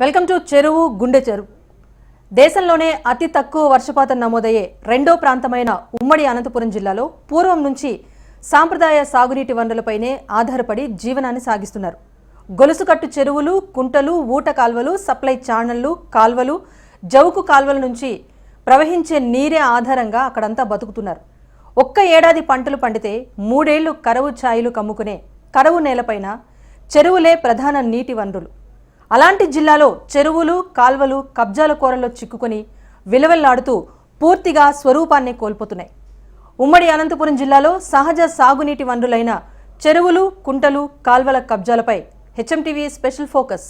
Welcome to చెరువు గుండె చెరువు. దేశంలోనే అతి తక్కువ వర్షపాతం నమోదయ్యే రెండో ప్రాంతమైన ఉమ్మడి అనంతపురం జిల్లాలో పూర్వం నుంచి సాంప్రదాయ సాగునీటి వనరులపైనే ఆధారపడి జీవనాన్ని సాగిస్తున్నారు. గొలుసుకట్టు చెరువులు కుంటలు ఊట కాల్వలు సప్లై ఛానళ్ళు కాల్వలు జౌకు కాల్వల నుంచి ప్రవహించే నీరే ఆధారంగా అక్కడంతా బతుకుతున్నారు. ఒక్క ఏడాది పంటలు పండితే మూడేళ్ళు కరవు ఛాయలు కమ్ముకునే కరవు నేలపైన చెరువులే ప్రధాన నీటి వనరులు. అలాంటి జిల్లాలో చెరువులు కాల్వలు కబ్జాల కోరల్లో చిక్కుకొని విలవెల్లాడుతూ పూర్తిగా స్వరూపాన్ని కోల్పోతున్నాయి. ఉమ్మడి అనంతపురం జిల్లాలో సహజ సాగునీటి వనరులైన చెరువులు కుంటలు కాల్వల కబ్జాలపై హెచ్ఎంటీవీ స్పెషల్ ఫోకస్.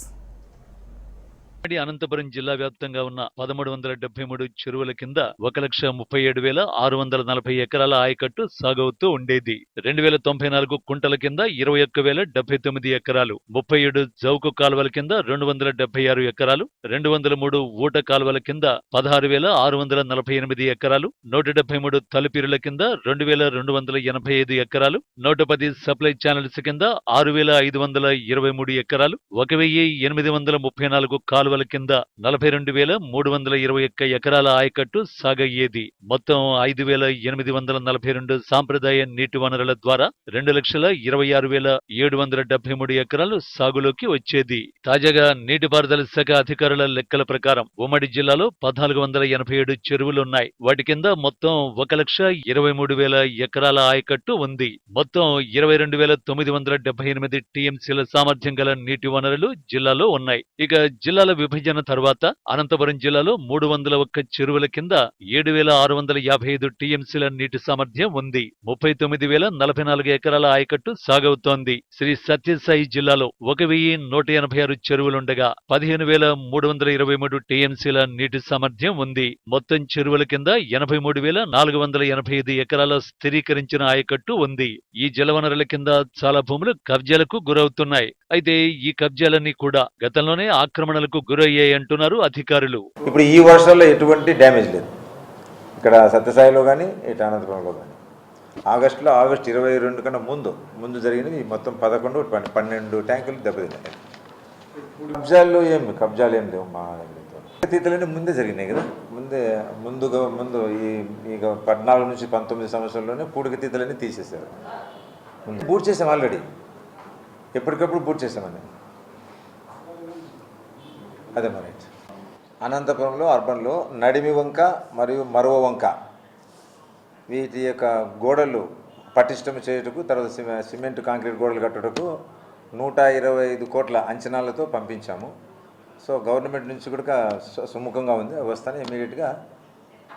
అనంతపురం జిల్లా వ్యాప్తంగా ఉన్న పదమూడు వందల డెబ్బై మూడు చెరువుల కింద ఒక లక్ష ముప్పై ఏడు వేల ఆరు వందల నలభై ఎకరాల ఆయకట్టు సాగవుతూ ఉండేది. రెండు వేల తొంభై నాలుగు కుంటల కింద ఇరవై ఒక్క వేల డెబ్బై తొమ్మిది ఎకరాలు ముప్పై ఏడు జౌకు కాలువల కింద రెండు వందల డెబ్బై ఆరు ఎకరాలు రెండు వందల మూడు ఊట కాలువల కింద పదహారు వేల ఆరు వందల నలభై ఎనిమిది ఎకరాలు నూట డెబ్బై మూడు తలుపిరుల కింద రెండు వేల రెండు వందల ఎనభై ఐదు ఎకరాలు నూట పది సప్లై ఛానల్స్ కింద ఆరు వేల ఐదు వందల ఇరవై మూడు ఎకరాలు ఒక వెయ్యి ఎనిమిది వందల ముప్పై నాలుగు కాలువ కాలువల కింద నలభై రెండు వేల మూడు వందల ఇరవై ఒక్క ఎకరాల ఆయకట్టు సాగయ్యేది. మొత్తం ఐదు వేల ఎనిమిది వందల నలభై రెండు సాంప్రదాయ నీటి వనరుల ద్వారా రెండు లక్షల ఇరవై ఆరు వేల ఏడు వందల డెబ్బై మూడు ఎకరాలు సాగులోకి వచ్చేది. తాజాగా నీటిపారుదల శాఖ అధికారుల లెక్కల ప్రకారం ఉమ్మడి జిల్లాలో పద్నాలుగు వందల ఎనభై ఏడు చెరువులున్నాయి వాటి కింద మొత్తం ఒక లక్ష ఇరవై మూడు వేల ఎకరాల ఆయకట్టు ఉంది. మొత్తం ఇరవై రెండు వేల తొమ్మిది వందల డెబ్బై ఎనిమిది టీఎంసీల సామర్థ్యం గల నీటి వనరులు జిల్లాలో ఉన్నాయి. ఇక జిల్లాల విభజన తర్వాత అనంతపురం జిల్లాలో మూడు వందల ఒక్క చెరువుల కింద ఏడు వేల ఆరు వందల యాభై ఐదు టీఎంసీల నీటి సామర్థ్యం ఉంది. ముప్పై తొమ్మిది వేల నలభై నాలుగు ఎకరాల ఆయకట్టు సాగవుతోంది. శ్రీ సత్యసాయి జిల్లాలో ఒక వెయ్యి నూట ఎనభై ఆరు చెరువులుండగా పదిహేను వేల మూడు వందల ఇరవై మూడు టీఎంసీల నీటి సామర్థ్యం ఉంది. మొత్తం చెరువుల కింద ఎనభై మూడు వేల నాలుగు వందల ఎనభై ఐదు ఎకరాల స్థిరీకరించిన ఆయకట్టు ఉంది. ఈ జలవనరుల కింద చాలా భూములు కబ్జాలకు గురవుతున్నాయి. అయితే ఈ కబ్జాలన్నీ కూడా గతంలోనే ఆక్రమణలకు గురయ్యాయి అంటున్నారు అధికారులు. ఇప్పుడు ఈ వర్షాల్లో ఎటువంటి డ్యామేజ్ లేదు. ఇక్కడ సత్యసాయిలో కానీ ఇటు అనంతపురంలో కానీ ఆగస్టులో ఆగస్టు ఇరవై రెండు కన్నా ముందు ముందు జరిగినవి మొత్తం పదకొండు పన్నెండు ట్యాంకులు దెబ్బతిన్నాయి. కబ్జాలు ఏమి కబ్జాలు ఏం లేవు మా తీతలన్నీ ముందే జరిగినాయి కదా. ముందే ముందుగా ముందు ఈ ఇక పద్నాలుగు నుంచి పంతొమ్మిది సంవత్సరంలోనే పూడిక తీతలన్నీ తీసేశారు. పూర్తి చేసాం ఆల్రెడీ. ఎప్పటికప్పుడు పూర్తి చేసామని అదే మరి. అనంతపురంలో అర్బన్లో నడిమి వంక మరియు మరువ వంక. వీటి యొక్క గోడలు పటిష్టం చేయుటకు తర్వాత సిమె- సిమెంట్ కాంక్రీట్ గోడలు కట్టుటకు నూట ఇరవై ఐదు కోట్ల అంచనాలతో పంపించాము. సో గవర్నమెంట్ నుంచి కూడా సు- సుముఖంగా ఉంది. వస్తాను ఇమీడియట్గా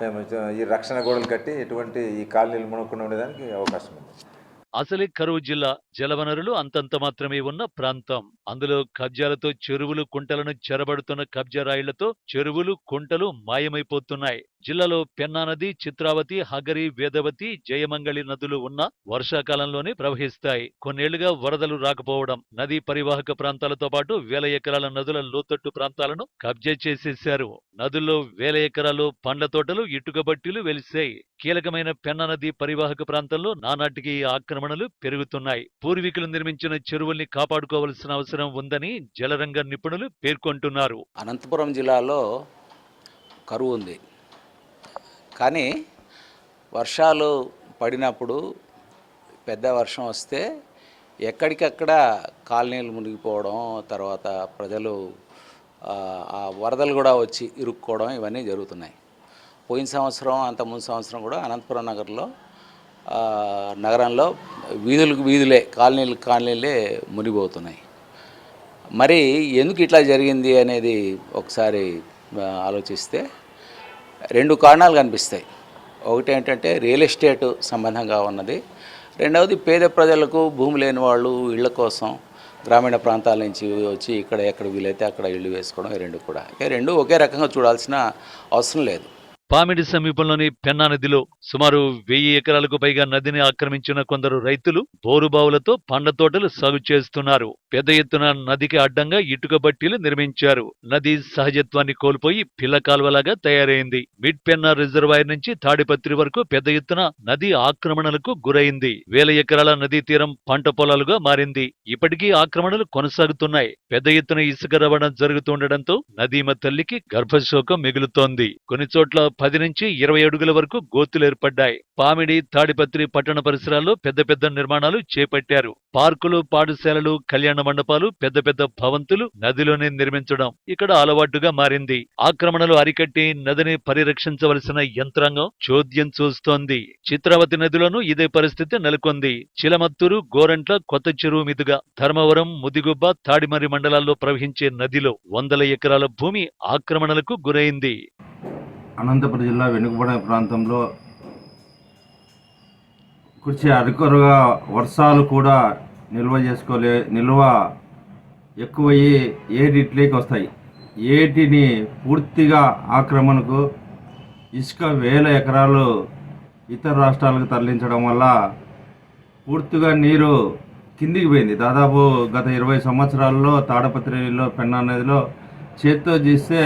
మేము ఈ రక్షణ గోడలు కట్టి ఎటువంటి ఈ కాలనీలు మునక్కుండా ఉండేదానికి అవకాశం ఉంది. అసలే కరువు జిల్లా జలవనరులు అంతంత మాత్రమే ఉన్న ప్రాంతం. అందులో కబ్జాలతో చెరువులు కుంటలను చెరబడుతున్న కబ్జా రాయిళ్ళతో చెరువులు కుంటలు మాయమైపోతున్నాయి. జిల్లాలో పెన్నా నది చిత్రావతి హగరి వేదవతి జయమంగళి నదులు ఉన్న వర్షాకాలంలోనే ప్రవహిస్తాయి. కొన్నేళ్ళుగా వరదలు రాకపోవడం నదీ పరివాహక ప్రాంతాలతో పాటు వేల ఎకరాల నదుల లోతట్టు ప్రాంతాలను కబ్జా చేసేశారు. నదుల్లో వేల ఎకరాలు పండ్ల తోటలు ఇటుకబట్టీలు వెలిశాయి. కీలకమైన పెన్నా నది పరివాహక ప్రాంతంలో నానాటికి ఈ ఆక్రమణలు పెరుగుతున్నాయి. పూర్వీకులు నిర్మించిన చెరువుల్ని కాపాడుకోవాల్సిన అవసరం ఉందని జలరంగ నిపుణులు పేర్కొంటున్నారు. అనంతపురం జిల్లాలో కరువు ఉంది. కానీ వర్షాలు పడినప్పుడు పెద్ద వర్షం వస్తే ఎక్కడికక్కడ కాలనీలు మునిగిపోవడం తర్వాత ప్రజలు ఆ, వరదలు కూడా వచ్చి ఇరుక్కోవడం ఇవన్నీ జరుగుతున్నాయి. పోయిన సంవత్సరం అంత ముందు సంవత్సరం కూడా అనంతపురం నగర్లో నగరంలో వీధులకు వీధులే కాలనీలు కాలనీలే మునిగిపోతున్నాయి. మరి ఎందుకు ఇట్లా జరిగింది అనేది ఒకసారి ఆలోచిస్తే రెండు కారణాలు కనిపిస్తాయి. ఒకటి ఏంటంటే రియల్ ఎస్టేట్ సంబంధంగా ఉన్నది. రెండవది పేద ప్రజలకు భూమి లేని వాళ్ళు ఇళ్ళ కోసం గ్రామీణ ప్రాంతాల నుంచి వచ్చి ఇక్కడ ఎక్కడ వీలైతే అక్కడ ఇళ్ళు వేసుకోవడం ఈ రెండు కూడా. ఈ రెండు ఒకే రకంగా చూడాల్సిన అవసరం లేదు. పామిడి సమీపంలోని పెన్నా నదిలో సుమారు వెయ్యి ఎకరాలకు పైగా నదిని ఆక్రమించిన కొందరు రైతులు బోరుబావులతో పండ్ల తోటలు సాగు చేస్తున్నారు. పెద్ద ఎత్తున నదికి అడ్డంగా ఇటుక బట్టీలు నిర్మించారు. నది సహజత్వాన్ని కోల్పోయి పిల్ల కాల్వలాగా తయారైంది. మిడ్ పెన్నా రిజర్వాయర్ నుంచి తాడిపత్రి వరకు పెద్ద ఎత్తున నది ఆక్రమణలకు గురైంది. వేల ఎకరాల నదీ తీరం పంట పొలాలుగా మారింది. ఇప్పటికీ ఆక్రమణలు కొనసాగుతున్నాయి. పెద్ద ఎత్తున ఇసుక రవాణా జరుగుతుండటంతో నదీమ తల్లికి గర్భశోకం మిగులుతోంది. కొన్ని చోట్ల పది నుంచి ఇరవై అడుగుల వరకు గోతులు ఏర్పడ్డాయి. పామిడి తాడిపత్రి పట్టణ పరిసరాల్లో పెద్ద పెద్ద నిర్మాణాలు చేపట్టారు. పార్కులు పాఠశాలలు కళ్యాణ మండపాలు పెద్ద పెద్ద భవంతులు నదిలోనే నిర్మించడం ఇక్కడ అలవాటుగా మారింది. ఆక్రమణలు అరికట్టి నదిని పరిరక్షించవలసిన యంత్రాంగం చోద్యం చూస్తోంది. చిత్రావతి నదిలోనూ ఇదే పరిస్థితి నెలకొంది. చిలమత్తూరు గోరంట్ల కొత్త చెరువు మీదుగా ధర్మవరం ముదిగుబ్బ తాడిమరి మండలాల్లో ప్రవహించే నదిలో వందల ఎకరాల భూమి ఆక్రమణలకు గురైంది. అనంతపురం జిల్లా వెనుకబడిన ప్రాంతంలో కుర్చీ అరకొరగా వర్షాలు కూడా నిల్వ చేసుకోలే నిల్వ ఎక్కువయ్యి ఏటిట్లేకి వస్తాయి. ఏటిని పూర్తిగా ఆక్రమణకు ఇసుక వేల ఎకరాలు ఇతర రాష్ట్రాలకు తరలించడం వల్ల పూర్తిగా నీరు కిందికి పోయింది. దాదాపు గత ఇరవై సంవత్సరాల్లో తాడపత్రిలో పెన్నా నదిలో చేత్తో తీస్తే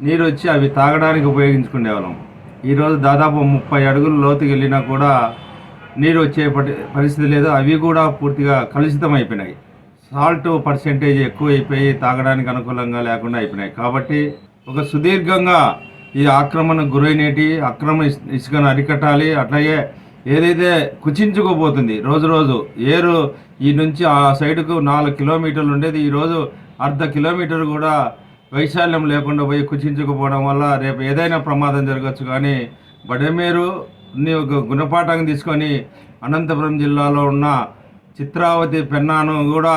నీరు వచ్చి అవి తాగడానికి ఉపయోగించుకునేవాళ్ళం ఈరోజు దాదాపు ముప్పై అడుగులు లోతుకి వెళ్ళినా కూడా నీరు వచ్చే పరిస్థితి లేదు. అవి కూడా పూర్తిగా కలుషితం అయిపోయినాయి సాల్ట్ పర్సెంటేజ్ ఎక్కువ అయిపోయి తాగడానికి అనుకూలంగా లేకుండా అయిపోయినాయి. కాబట్టి ఒక సుదీర్ఘంగా ఈ ఆక్రమణకు గురైనటి అక్రమ ఇసుకను అరికట్టాలి అట్లాగే ఏదైతే కుచించుకోబోతుంది రోజు రోజు ఏరు ఈ నుంచి ఆ సైడుకు నాలుగు కిలోమీటర్లు ఉండేది. ఈరోజు అర్ధ కిలోమీటర్ కూడా వైశాల్యం లేకుండా పోయి కుచించుకుపోవడం వల్ల రేపు ఏదైనా ప్రమాదం జరగచ్చు. కానీ బడమేరుని ఒక గుణపాఠం తీసుకొని అనంతపురం జిల్లాలో ఉన్న చిత్రావతి పెన్నాను కూడా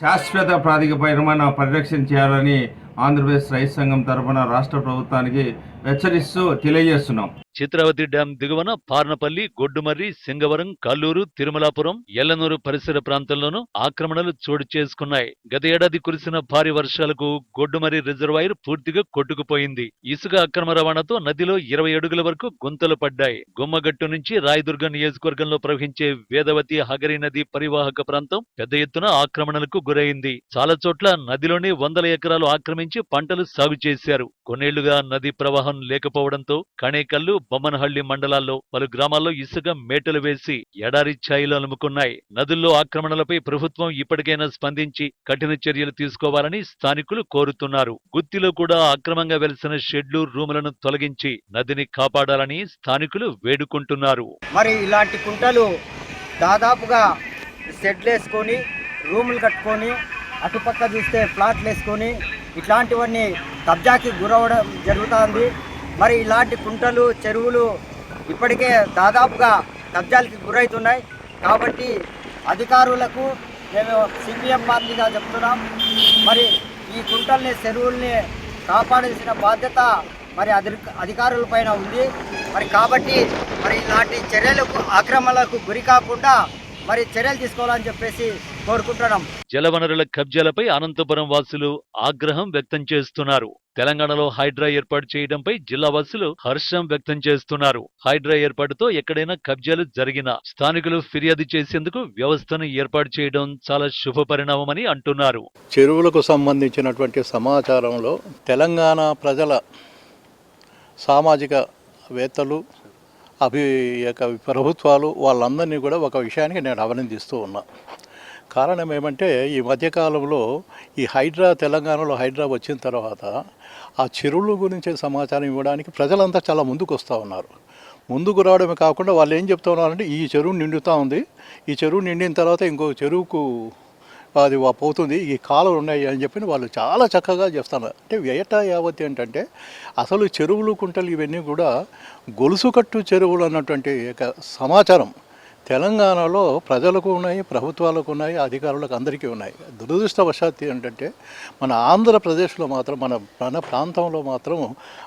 శాశ్వత ప్రాతిపదికన పరిరక్షణ చేయాలని ఆంధ్రప్రదేశ్ రైతు సంఘం తరఫున రాష్ట్ర ప్రభుత్వానికి హెచ్చరిస్తూ తెలియజేస్తున్నాం. చిత్రావతి డ్యాం దిగువన పార్నపల్లి గొడ్డుమర్రి సింగవరం కల్లూరు తిరుమలాపురం ఎల్లనూరు పరిసర ప్రాంతంలోనూ ఆక్రమణలు చోటు చేసుకున్నాయి. గత ఏడాది కురిసిన భారీ వర్షాలకు గొడ్డుమర్రి రిజర్వాయర్ పూర్తిగా కొట్టుకుపోయింది. ఇసుక అక్రమ రవాణాతో నదిలో ఇరవై అడుగుల వరకు గుంతలు పడ్డాయి. గుమ్మగట్టు నుంచి రాయదుర్గ నియోజకవర్గంలో ప్రవహించే వేదవతి హగరి నది పరివాహక ప్రాంతం పెద్ద ఎత్తున ఆక్రమణలకు గురైంది. చాలా చోట్ల నదిలోనే వందల ఎకరాలు ఆక్రమించి పంటలు సాగు చేశారు. కొన్నేళ్ళుగా నది ప్రవాహం లేకపోవడంతో కణేకల్లు బొమ్మనహళ్ళి మండలాల్లో పలు గ్రామాల్లో ఇసుక మేటలు వేసి ఎడారి ఛాయలు అలుముకున్నాయి. నదుల్లో ఆక్రమణలపై ప్రభుత్వం ఇప్పటికైనా స్పందించి కఠిన చర్యలు తీసుకోవాలని స్థానికులు కోరుతున్నారు. గుత్తిలో కూడా అక్రమంగా వెలిసిన షెడ్లు రూములను తొలగించి నదిని కాపాడాలని స్థానికులు వేడుకుంటున్నారు. మరి ఇలాంటి కుంటలు దాదాపుగా షెడ్లు వేసుకొని రూములు కట్టుకొని అటుపక్క చూస్తే ఫ్లాట్లు వేసుకొని ఇట్లాంటివన్నీ కబ్జాకి గురవడం జరుగుతుంది. మరి ఇలాంటి కుంటలు చెరువులు ఇప్పటికే దాదాపుగా కబ్జాలకి గురవుతున్నాయి కాబట్టి అధికారులకు మేము సిపిఎం పార్టీగా చెప్తున్నాం. మరి ఈ కుంటల్ని చెరువుల్ని కాపాడాల్సిన బాధ్యత మరి అధి అధికారులపైన ఉంది. మరి కాబట్టి మరి ఇలాంటి చర్యలకు ఆక్రమణలకు గురి కాకుండా మరి చర్యలు తీసుకోవాలని చెప్పేసి కోరుకుంటున్నాం. జలవనరుల కబ్జాలపై అనంతపురం వాసులు ఆగ్రహం వ్యక్తం చేస్తున్నారు. తెలంగాణలో హైడ్రా ఏర్పాటు చేయడంపై జిల్లా వాసులు హర్షం వ్యక్తం చేస్తున్నారు. హైడ్రా ఏర్పాటుతో ఎక్కడైనా కబ్జాలు జరిగినా స్థానికులు ఫిర్యాదు చేసేందుకు వ్యవస్థను ఏర్పాటు చేయడం చాలా శుభ పరిణామమని అంటున్నారు. చెరువులకు సంబంధించినటువంటి సమాచారంలో తెలంగాణ ప్రజల సామాజిక వేత్తలు అభి యొక్క ప్రభుత్వాలు వాళ్ళందరినీ కూడా ఒక విషయానికి నేను అభినందిస్తూ ఉన్నా. కారణం ఏమంటే ఈ మధ్యకాలంలో ఈ హైడ్రా తెలంగాణలో హైడ్రా వచ్చిన తర్వాత ఆ చెరువుల గురించి సమాచారం ఇవ్వడానికి ప్రజలంతా చాలా ముందుకు వస్తూ ఉన్నారు. ముందుకు రావడమే కాకుండా వాళ్ళు ఏం చెప్తా ఉన్నారంటే ఈ చెరువు నిండుతూ ఉంది. ఈ చెరువు నిండిన తర్వాత ఇంకో చెరువుకు అది పోతుంది. ఈ కాలువలు ఉన్నాయి అని చెప్పి వాళ్ళు చాలా చక్కగా చేస్తున్నారు అంటే వ్యయట యావత్ ఏంటంటే అసలు చెరువులు కుంటలు ఇవన్నీ కూడా గొలుసు కట్టు చెరువులు అన్నటువంటి ఒక సమాచారం. తెలంగాణలో ప్రజలకు ఉన్నాయి ప్రభుత్వాలకు ఉన్నాయి అధికారులకు అందరికీ ఉన్నాయి. దురదృష్టవశాత్తు ఏంటంటే మన ఆంధ్రప్రదేశ్లో మాత్రం మన మన ప్రాంతంలో మాత్రం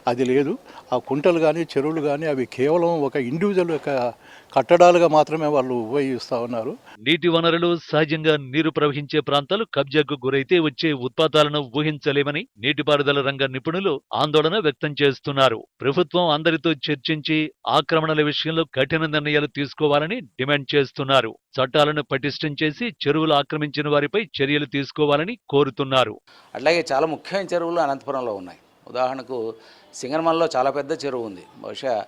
అది లేదు. ఆ కుంటలు కానీ చెరువులు కానీ అవి కేవలం ఒక ఇండివిజువల్ యొక్క కట్టడాలుగా మాత్రమే వాళ్ళు ఉపయోగిస్తూ ఉన్నారు. నీటి వనరులు సహజంగా నీరు ప్రవహించే ప్రాంతాలు కబ్జాకు గురైతే వచ్చే ఉత్పాతాలను ఊహించలేమని నీటిపారుదల రంగ నిపుణులు ఆందోళన వ్యక్తం చేస్తున్నారు. ప్రభుత్వం అందరితో చర్చించి ఆక్రమణల విషయంలో కఠిన నిర్ణయాలు తీసుకోవాలని డిమాండ్ చేస్తున్నారు. చట్టాలను పటిష్టం చేసి చెరువులు ఆక్రమించిన వారిపై చర్యలు తీసుకోవాలని కోరుతున్నారు. అట్లాగే చాలా ముఖ్యమైన చెరువులు అనంతపురంలో ఉన్నాయి. ఉదాహరణకు సింగనమలలో చాలా పెద్ద చెరువు ఉంది. బహుశా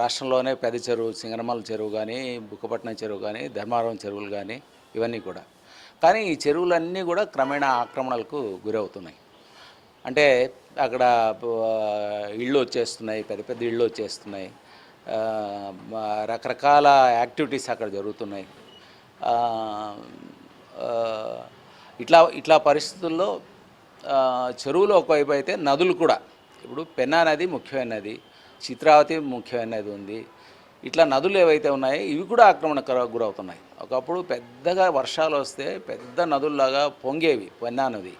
రాష్ట్రంలోనే పెద్ద చెరువు సింగనమల చెరువు కానీ బుక్కపట్నం చెరువు కానీ ధర్మారం చెరువులు కానీ ఇవన్నీ కూడా. కానీ ఈ చెరువులన్నీ కూడా క్రమేణా ఆక్రమణలకు గురవుతున్నాయి. అంటే అక్కడ ఇళ్ళు వచ్చేస్తున్నాయి పెద్ద పెద్ద ఇళ్ళు వచ్చేస్తున్నాయి. రకరకాల యాక్టివిటీస్ అక్కడ జరుగుతున్నాయి. ఇట్లా ఇట్లా పరిస్థితుల్లో చెరువులు ఒకవైపు అయితే నదులు కూడా. ఇప్పుడు పెన్నా నది ముఖ్యమైన నది. చిత్రావతి ముఖ్యమైనది ఉంది. ఇట్లా నదులు ఏవైతే ఉన్నాయో ఇవి కూడా ఆక్రమణకు గురవుతున్నాయి. ఒకప్పుడు పెద్దగా వర్షాలు వస్తే పెద్ద నదుల్లాగా పొంగేవి పెన్నా నది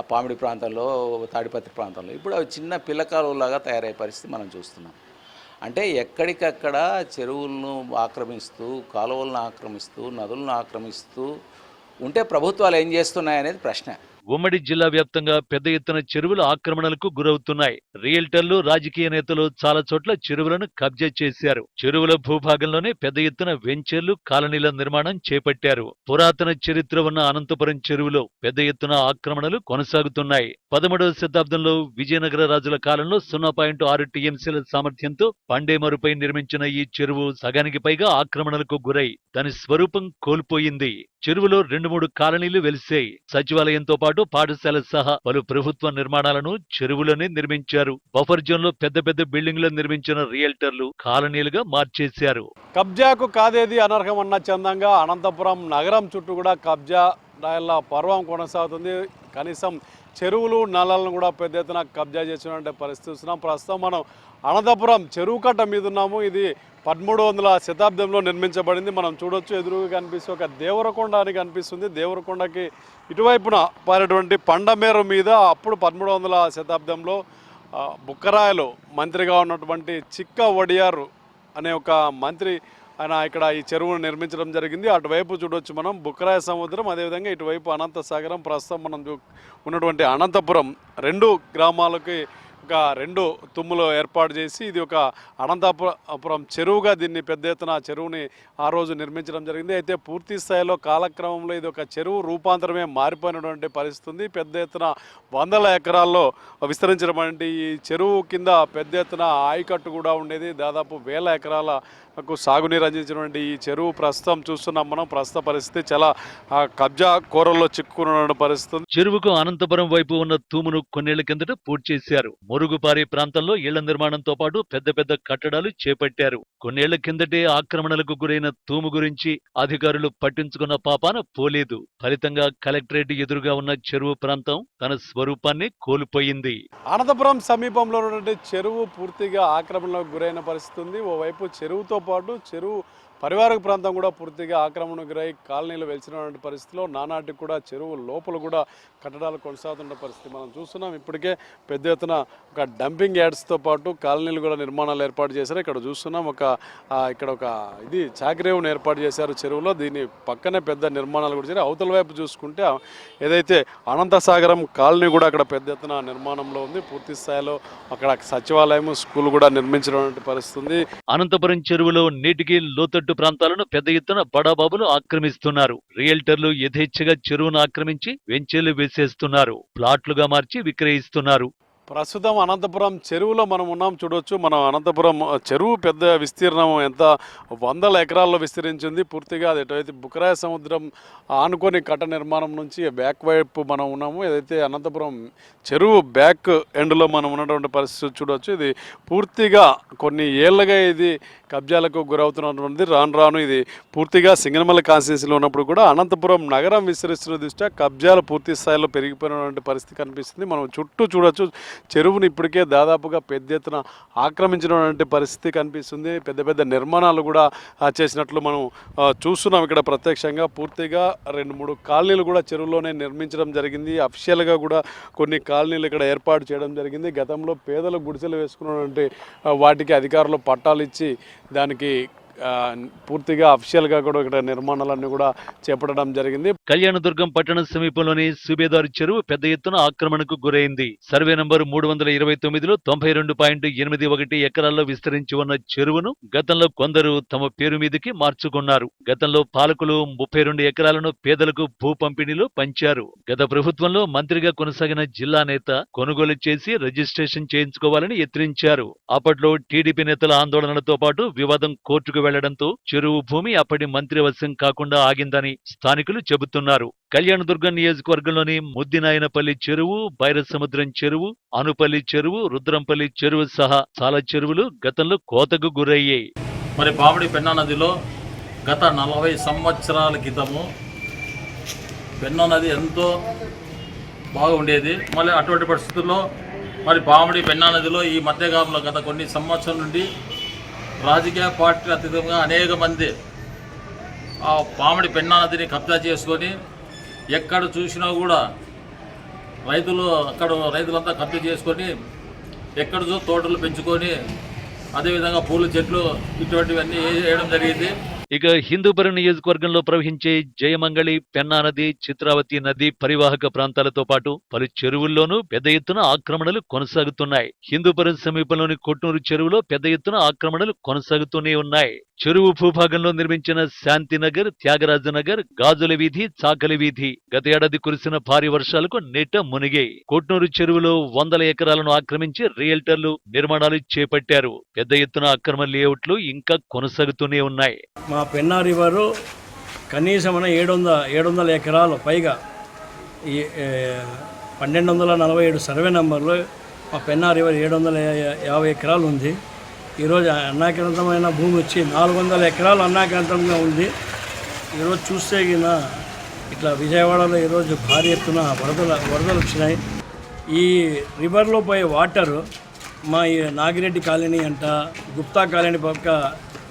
ఆ పామిడి ప్రాంతంలో తాడిపత్రి ప్రాంతంలో. ఇప్పుడు అవి చిన్న పిల్లకాలులాగా తయారయ్యే పరిస్థితి మనం చూస్తున్నాం. అంటే ఎక్కడికక్కడ చెరువులను ఆక్రమిస్తూ కాలువలను ఆక్రమిస్తూ నదులను ఆక్రమిస్తూ ఉంటే ప్రభుత్వాలు ఏం చేస్తున్నాయనేది ప్రశ్న. ఉమ్మడి జిల్లా వ్యాప్తంగా పెద్ద ఎత్తున చెరువుల ఆక్రమణలకు గురవుతున్నాయి. రియల్టర్లు రాజకీయ నేతలు చాలా చోట్ల చెరువులను కబ్జా చేశారు. చెరువుల భూభాగంలోనే పెద్ద ఎత్తున వెంచర్లు కాలనీల నిర్మాణం చేపట్టారు. పురాతన చరిత్ర ఉన్న అనంతపురం చెరువులో పెద్ద ఎత్తున ఆక్రమణలు కొనసాగుతున్నాయి. పదమూడవ శతాబ్దంలో విజయనగర రాజుల కాలంలో సున్నా పాయింట్ ఆరు టీఎంసీల సామర్థ్యంతో పండేమరుపై నిర్మించిన ఈ చెరువు సగానికి పైగా ఆక్రమణలకు గురై దాని స్వరూపం కోల్పోయింది. చెరువులో రెండు మూడు కాలనీలు వెలిసాయి సచివాలయంతో పాటు పాఠశాల సహా పలు ప్రభుత్వ నిర్మాణాలను చెరువులోనే నిర్మించారు. బఫర్ జోన్లో పెద్ద పెద్ద బిల్డింగ్లు నిర్మించిన రియల్టర్లు కాలనీలుగా మార్చేశారు. కబ్జాకు కాదేది అనర్హం అన్న చందంగా అనంతపురం నగరం చుట్టూ కూడా కబ్జా రాయల పర్వం కొనసాగుతుంది. కనీసం చెరువులు నల్లలను కూడా పెద్ద ఎత్తున కబ్జా చేసినటువంటి పరిస్థితి చూస్తున్నాం ప్రస్తుతం మనం అనంతపురం చెరువు కట్ట మీద ఉన్నాము. ఇది పదమూడు వందల శతాబ్దంలో నిర్మించబడింది. మనం చూడొచ్చు ఎదురుగా కనిపిస్తే ఒక దేవరకొండ అని కనిపిస్తుంది. దేవరకొండకి ఇటువైపున పారేటువంటి పండమేరు మీద అప్పుడు పదమూడు వందల శతాబ్దంలో బుక్కరాయలు మంత్రిగా ఉన్నటువంటి చిక్క వడియారు అనే ఒక మంత్రి ఆయన ఇక్కడ ఈ చెరువును నిర్మించడం జరిగింది. అటువైపు చూడొచ్చు మనం బుక్కరాయ సముద్రం అదేవిధంగా ఇటువైపు అనంత సాగరం ప్రస్తుతం మనం చూ- ఉన్నటువంటి అనంతపురం రెండు గ్రామాలకి ఒక రెండు తుమ్ములు ఏర్పాటు చేసి ఇది ఒక అనంతపురం చెరువుగా దీన్ని పెద్ద ఎత్తున చెరువుని ఆ రోజు నిర్మించడం జరిగింది. అయితే పూర్తి స్థాయిలో కాలక్రమంలో ఇది ఒక చెరువు రూపాంతరమే మారిపోయినటువంటి పరిస్థితి ఉంది పెద్ద ఎత్తున వందల ఎకరాల్లో విస్తరించినటువంటి ఈ చెరువు కింద పెద్ద ఎత్తున ఆయకట్టు కూడా ఉండేది. దాదాపు వేల ఎకరాల ఎకరాలకు సాగునీరు అందించినటువంటి ఈ చెరువు ప్రస్తుతం చూస్తున్నాం మనం. ప్రస్తుత పరిస్థితి చాలా కబ్జా కూరల్లో చిక్కుకున్న పరిస్థితి. చెరువుకు అనంతపురం వైపు ఉన్న తూమును కొన్నేళ్ళ కిందట పూర్తి చేశారు. మురుగుపారి ప్రాంతంలో ఇళ్ళ నిర్మాణంతో పాటు పెద్ద పెద్ద కట్టడాలు చేపట్టారు. కొన్నేళ్ళ కిందటే ఆక్రమణలకు గురైన తూము గురించి అధికారులు పట్టించుకున్న పాపాన పోలేదు. ఫలితంగా కలెక్టరేట్ ఎదురుగా ఉన్న చెరువు ప్రాంతం తన స్వరూపాన్ని కోల్పోయింది. అనంతపురం సమీపంలో ఉన్నటువంటి చెరువు పూర్తిగా ఆక్రమణలకు గురైన పరిస్థితి ఉంది. ఓవైపు చెరువుతో పాటు చెరువు పరివారక ప్రాంతం కూడా పూర్తిగా ఆక్రమణకు గురై కాలనీలు వెలిసినటువంటి పరిస్థితిలో నానాటికి కూడా చెరువు లోపల కూడా కట్టడాలు కొనసాగుతున్న పరిస్థితి మనం చూస్తున్నాం. ఇప్పటికే పెద్ద ఎత్తున ఒక డంపింగ్ యార్డ్స్తో పాటు కాలనీలు కూడా నిర్మాణాలు ఏర్పాటు చేశారు. ఇక్కడ చూస్తున్నాం ఒక ఇక్కడ ఒక ఇది చాకరేవును ఏర్పాటు చేశారు చెరువులో. దీని పక్కనే పెద్ద నిర్మాణాలు కూడా చేశారు. అవతల వైపు చూసుకుంటే ఏదైతే అనంతసాగరం కాలనీ కూడా అక్కడ పెద్ద ఎత్తున నిర్మాణంలో ఉంది. పూర్తి స్థాయిలో అక్కడ సచివాలయం స్కూల్ కూడా నిర్మించినటువంటి పరిస్థితి ఉంది. అనంతపురం చెరువులో నీటికి లోతట్టు ప్రాంతాలను పెద్ద ఎత్తున బడాబాబులు ఆక్రమిస్తున్నారు. రియల్టర్లు యథేచ్ఛగా చెరువును ఆక్రమించి వెంచేలు వేసేస్తున్నారు. ప్లాట్లుగా మార్చి విక్రయిస్తున్నారు. ప్రస్తుతం అనంతపురం చెరువులో మనం ఉన్నాం. చూడవచ్చు మనం అనంతపురం చెరువు పెద్ద విస్తీర్ణం ఎంత వందల ఎకరాల్లో విస్తరించింది. పూర్తిగా అది ఎటువైతే బుకరాయ సముద్రం ఆనుకొని కట్ట నిర్మాణం నుంచి బ్యాక్ వైపు మనం ఉన్నాము. ఏదైతే అనంతపురం చెరువు బ్యాక్ ఎండ్లో మనం ఉన్నటువంటి పరిస్థితి చూడవచ్చు ఇది పూర్తిగా కొన్ని ఏళ్ళగా ఇది కబ్జాలకు గురవుతున్నటువంటిది. రాను రాను ఇది పూర్తిగా సింగనమల కాన్స్టిట్యూన్సీలో ఉన్నప్పుడు కూడా అనంతపురం నగరం విస్తరిస్తున్న దృష్ట్యా కబ్జాలు పూర్తి స్థాయిలో పెరిగిపోయినటువంటి పరిస్థితి కనిపిస్తుంది. మనం చుట్టూ చూడొచ్చు. చెరువును ఇప్పటికే దాదాపుగా పెద్ద ఎత్తున ఆక్రమించినటువంటి పరిస్థితి కనిపిస్తుంది. పెద్ద పెద్ద నిర్మాణాలు కూడా చేసినట్లు మనం చూస్తున్నాం ఇక్కడ ప్రత్యక్షంగా. పూర్తిగా రెండు మూడు కాలనీలు కూడా చెరువులోనే నిర్మించడం జరిగింది. అఫిషియల్గా కూడా కొన్ని కాలనీలు ఇక్కడ ఏర్పాటు చేయడం జరిగింది. గతంలో పేదలు గుడిసెలు వేసుకున్నటువంటి వాటికి అధికారులు పట్టాలు ఇచ్చి దానికి పూర్తిగా అఫిషియల్గా కూడా ఇక్కడ నిర్మాణాలన్నీ కూడా చేపట్టడం జరిగింది. కళ్యాణదుర్గం పట్టణ సమీపంలోని సుబేదారు చెరువు పెద్ద ఎత్తున ఆక్రమణకు గురైంది. సర్వే నంబర్ మూడు వందల ఇరవై తొమ్మిదిలో తొంభై రెండు పాయింట్ ఎనిమిది ఒకటి ఎకరాల్లో విస్తరించి ఉన్న చెరువును గతంలో కొందరు తమ పేరు మీదకి మార్చుకున్నారు. గతంలో పాలకులు ముప్పై రెండు ఎకరాలను పేదలకు భూ పంపిణీలో పంచారు. గత ప్రభుత్వంలో మంత్రిగా కొనసాగిన జిల్లా నేత కొనుగోలు చేసి రిజిస్ట్రేషన్ చేయించుకోవాలని ఎత్తిరించారు అప్పట్లో టీడీపీ నేతల ఆందోళనలతో పాటు వివాదం కోర్టుకు వెళ్ళడంతో చెరువు భూమి అప్పటి మంత్రి వశం కాకుండా ఆగిందని స్థానికులు చెబుతున్నారు. కళ్యాణదుర్గం నియోజకవర్గంలోని ముద్దినాయనపల్లి చెరువు బైరసముద్రం చెరువు అనుపల్లి చెరువు రుద్రంపల్లి చెరువు సహా చాలా చెరువులు గతంలో కోతకు గురయ్యాయి. మరి పామిడి పెన్నా నదిలో గత నలభై సంవత్సరాల క్రితము పెన్నా నది ఎంతో బాగుండేది మళ్ళీ అటువంటి పరిస్థితుల్లో మరి పామిడి పెన్నా నదిలో ఈ మధ్యకాలంలో గత కొన్ని సంవత్సరాల నుండి రాజకీయ పార్టీ అతీతంగా అనేక మంది ఆ పామిడి పెన్నా నదిని కబ్జా చేసుకొని ఎక్కడ చూసినా కూడా రైతులు అక్కడ రైతులంతా కబ్జా చేసుకొని ఎక్కడ చూ తోటలు పెంచుకొని అదేవిధంగా పూల చెట్లు ఇటువంటివన్నీ వేయడం జరిగింది. ఇక హిందూపురం నియోజకవర్గంలో ప్రవహించే జయమంగళి పెన్నా నది చిత్రావతి నది పరివాహక ప్రాంతాలతో పాటు పలు చెరువుల్లోనూ పెద్ద ఎత్తున ఆక్రమణలు కొనసాగుతున్నాయి. హిందూపురం సమీపంలోని కొట్టూరు చెరువులో పెద్ద ఎత్తున ఆక్రమణలు కొనసాగుతూనే ఉన్నాయి. చెరువు భూభాగంలో నిర్మించిన శాంతినగర్ త్యాగరాజనగర్ గాజుల వీధి చాకలి వీధి గత ఏడాది కురిసిన భారీ వర్షాలకు నెట్ట మునిగాయి. కొట్నూరు చెరువులో వందల ఎకరాలను ఆక్రమించి రియల్టర్లు నిర్మాణాలు చేపట్టారు. పెద్ద ఎత్తున అక్రమ లేఅవుట్లు ఇంకా కొనసాగుతూనే ఉన్నాయి. మా పెన్నా రివరు కనీసమైన ఏడు వందల ఏడు వందల ఎకరాలు పైగా ఈ పన్నెండు వందల నలభై ఏడు సర్వే నెంబర్లో మా పెన్నా రివర్ ఏడు వందల యాభై ఎకరాలు ఉంది. ఈరోజు అన్నాక్రాంతమైన భూమి వచ్చి నాలుగు వందల ఎకరాలు అన్నాక్రాంతంగా ఉంది. ఈరోజు చూస్తే గిన ఇట్లా విజయవాడలో ఈరోజు భారీ ఎత్తున వరదల వరదలు వచ్చినాయి. ఈ రివర్లో పోయే వాటరు మా ఈ నాగిరెడ్డి కాలనీ అంట గుప్తా కాలనీ పక్క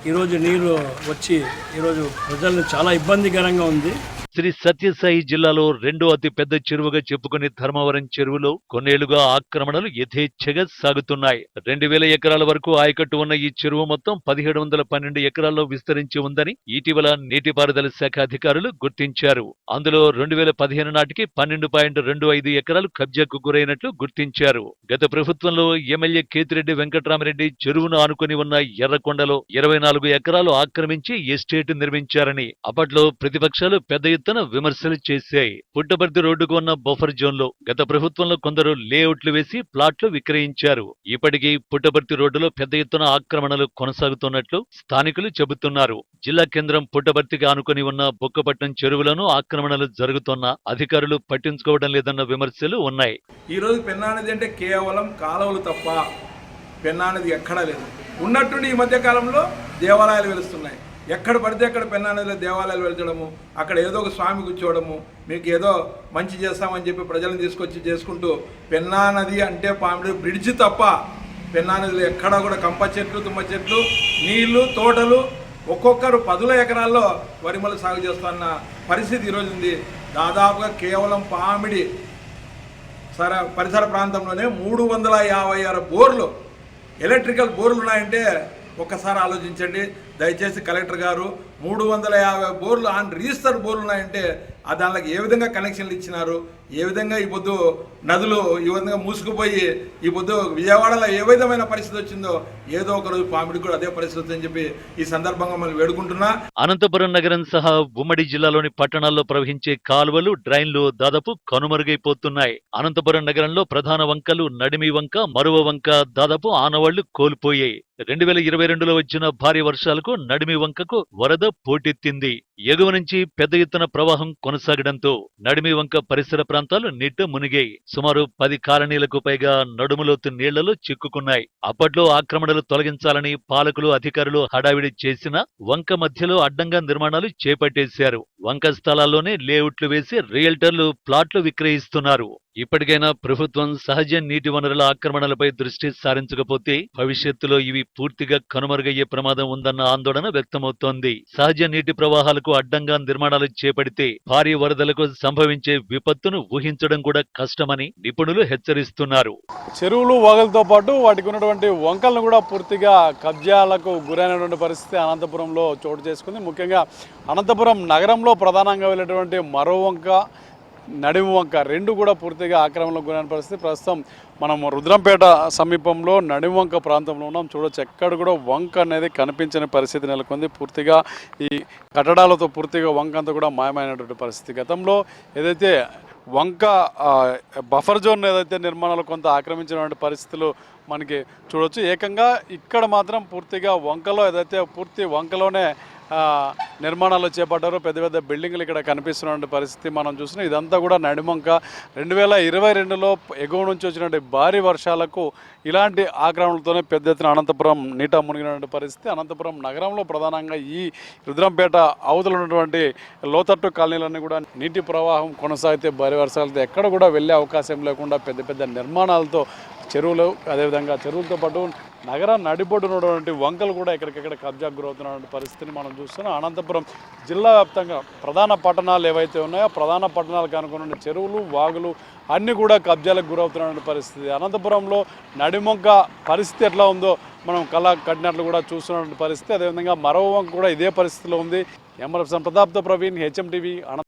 ఈరోజు నీరు వచ్చి ఈరోజు ప్రజలను చాలా ఇబ్బందికరంగా ఉంది. శ్రీ సత్యసాయి జిల్లాలో రెండో అతి పెద్ద చెరువుగా చెప్పుకునే ధర్మవరం చెరువులో కొన్నేళ్ళుగా ఆక్రమణలు యథేచ్ఛగా సాగుతున్నాయి. రెండు వేల ఎకరాల వరకు ఆయకట్టు ఉన్న ఈ చెరువు మొత్తం పదిహేడు వందల పన్నెండు ఎకరాల్లో విస్తరించి ఉందని ఇటీవల నీటిపారుదల శాఖ అధికారులు గుర్తించారు. అందులో రెండు వేల పదిహేను నాటికి పన్నెండు పాయింట్ రెండు ఐదు ఎకరాలు కబ్జాకు గురైనట్లు గుర్తించారు. గత ప్రభుత్వంలో ఎమ్మెల్యే కేతిరెడ్డి వెంకటరామరెడ్డి చెరువును ఆనుకుని ఉన్న ఎర్రకొండలో ఇరవై నాలుగు ఎకరాలు ఆక్రమించి ఎస్టేట్ నిర్మించారని అప్పట్లో ప్రతిపక్షాలు పెద్ద ఎత్తున విమర్శలు చేశాయి. పుట్టపర్తి రోడ్డుకు ఉన్న బఫర్ జోన్లో గత ప్రభుత్వంలో కొందరు లేఅవుట్లు వేసి ప్లాట్లు విక్రయించారు. ఇప్పటికీ పుట్టబర్తి రోడ్డులో పెద్ద ఎత్తున ఆక్రమణలు కొనసాగుతున్నట్లు స్థానికులు చెబుతున్నారు. జిల్లా కేంద్రం పుట్టబర్తికి ఆనుకుని ఉన్న బొక్కపట్నం చెరువులను ఆక్రమణలు జరుగుతున్న అధికారులు పట్టించుకోవడం లేదన్న విమర్శలు ఉన్నాయి. ఈ రోజు పెన్నానది అంటే కేవలం కాలువలు తప్ప పెన్నానది ఎక్కడా లేదు. ఉన్నట్టుండి ఈ మధ్య కాలంలో దేవాలయాలు వెలుస్తున్నాయి. ఎక్కడ పడితే అక్కడ పెన్నానదిలో దేవాలయాలు వెళ్చడము అక్కడ ఏదో ఒక స్వామి కూర్చోవడము మీకు ఏదో మంచి చేస్తామని చెప్పి ప్రజలను తీసుకొచ్చి చేసుకుంటూ పెన్నా నది అంటే పామిడి బ్రిడ్జ్ తప్ప పెన్నా నదిలో ఎక్కడా కూడా కంప చెట్లు తుమ్మ చెట్లు నీళ్ళు తోటలు ఒక్కొక్కరు పదుల ఎకరాల్లో వరిమల సాగు చేస్తున్న పరిస్థితి ఈరోజు ఉంది దాదాపుగా కేవలం పామిడి సర పరిసర ప్రాంతంలోనే మూడు వందల యాభై ఆరు బోర్లు ఎలక్ట్రికల్ బోర్లు ఉన్నాయంటే ఒక్కసారి ఆలోచించండి. దయచేసి కలెక్టర్ గారు మూడు వందల యాభై బోర్లు ఆన్ రిజిస్టర్ బోర్లు ఉన్నాయంటే ఆ దానికి ఏ విధంగా కనెక్షన్లు ఇచ్చినారు? ఏ విధంగా ఈ పొద్దు నదులు ఈ విధంగా మూసుకుపోయి ఈ పొద్దు విజయవాడలో ఏ విధమైన పరిస్థితి వచ్చిందో ఏదో ఒక రోజు పామిడి కూడా అదే పరిస్థితి అని చెప్పి ఈ సందర్భంగా మనం వేడుకుంటున్నా. అనంతపురం నగరం సహా ఉమ్మడి జిల్లాలోని పట్టణాల్లో ప్రవహించే కాలువలు డ్రైన్లు దాదాపు కనుమరుగైపోతున్నాయి. అనంతపురం నగరంలో ప్రధాన వంకలు నడిమి వంక మరువ వంక దాదాపు ఆనవాళ్ళు కోల్పోయాయి. రెండు వేల ఇరవై రెండులో వచ్చిన భారీ వర్షాలకు నడిమి వంకకు వరద పోటెత్తింది. ఎగువ నుంచి పెద్ద ఎత్తున ప్రవాహం కొనసాగడంతో నడిమి వంక పరిసర ప్రాంతాలు నిట్ట మునిగాయి. సుమారు పది కాలనీలకు పైగా నడుములోతు నీళ్ళలో చిక్కుకున్నాయి. అప్పట్లో ఆక్రమణలు తొలగించాలని పాలకులు అధికారులు హడావిడి చేసిన వంక మధ్యలో అడ్డంగా నిర్మాణాలు చేపట్టేశారు. వంక స్థలాల్లోనే లేఅవుట్లు వేసి రియల్టర్లు ప్లాట్లు విక్రయిస్తున్నారు. ఇప్పటికైనా ప్రభుత్వం సహజ నీటి వనరుల ఆక్రమణలపై దృష్టి సారించకపోతే భవిష్యత్తులో ఇవి పూర్తిగా కనుమరుగయ్యే ప్రమాదం ఉందన్న ఆందోళన వ్యక్తమవుతోంది. సహజ నీటి ప్రవాహాలకు అడ్డంగా నిర్మాణాలు చేపడితే భారీ వరదలకు సంభవించే విపత్తును ఊహించడం కూడా కష్టమని నిపుణులు హెచ్చరిస్తున్నారు. చెరువులు వాగులతో పాటు వాటికి ఉన్నటువంటి వంకలను కూడా పూర్తిగా కబ్జాలకు గురైనటువంటి పరిస్థితి అనంతపురంలో చోటు చేసుకుంది. ముఖ్యంగా అనంతపురం నగరంలో ప్రధానంగా వెళ్ళేటువంటి మరో వంక నడిము వంక రెండు కూడా పూర్తిగా ఆక్రమణకు గురైన పరిస్థితి. ప్రస్తుతం మనం రుద్రంపేట సమీపంలో నడిము వంక ప్రాంతంలో ఉన్నాం. చూడొచ్చు ఎక్కడ కూడా వంక అనేది కనిపించని పరిస్థితి నెలకొంది. పూర్తిగా ఈ కట్టడాలతో పూర్తిగా వంక అంతా కూడా మాయమైనటువంటి పరిస్థితి. గతంలో ఏదైతే వంక బఫర్ జోన్ ఏదైతే నిర్మాణాలు కొంత ఆక్రమించినటువంటి పరిస్థితులు మనకి చూడొచ్చు. ఏకంగా ఇక్కడ మాత్రం పూర్తిగా వంకలో ఏదైతే పూర్తి వంకలోనే నిర్మాణాలు చేపట్టారు. పెద్ద పెద్ద బిల్డింగ్లు ఇక్కడ కనిపిస్తున్న పరిస్థితి మనం చూసినా ఇదంతా కూడా నడిమంక. రెండు వేల ఇరవై రెండులో ఎగువ నుంచి వచ్చినటువంటి భారీ వర్షాలకు ఇలాంటి ఆక్రమణలతోనే పెద్ద ఎత్తున అనంతపురం నీట మునిగినటువంటి పరిస్థితి. అనంతపురం నగరంలో ప్రధానంగా ఈ రుద్రంపేట అవతల ఉన్నటువంటి లోతట్టు కాలనీలన్నీ కూడా నీటి ప్రవాహం కొనసాగితే భారీ వర్షాలతో ఎక్కడ కూడా వెళ్ళే అవకాశం లేకుండా పెద్ద పెద్ద నిర్మాణాలతో చెరువులు అదేవిధంగా చెరువులతో పాటు నగర నడిబొడ్డున ఉన్నటువంటి వంకలు కూడా ఎక్కడికెక్కడ కబ్జా గురవుతున్నటువంటి పరిస్థితిని మనం చూస్తున్నాం. అనంతపురం జిల్లా వ్యాప్తంగా ప్రధాన పట్టణాలు ఏవైతే ఉన్నాయో ప్రధాన పట్టణాలకు అనుకున్న చెరువులు వాగులు అన్నీ కూడా కబ్జాలకు గురవుతున్నటువంటి పరిస్థితి. అనంతపురంలో నడిమొంక పరిస్థితి ఎట్లా ఉందో మనం కళ కట్టినట్లు కూడా చూస్తున్నటువంటి పరిస్థితి. అదేవిధంగా మరో వంక కూడా ఇదే పరిస్థితిలో ఉంది. ఎంఆర్ఎఫ్ ప్రతాప్తో ప్రవీణ్ హెచ్ఎం టీవీ అనంత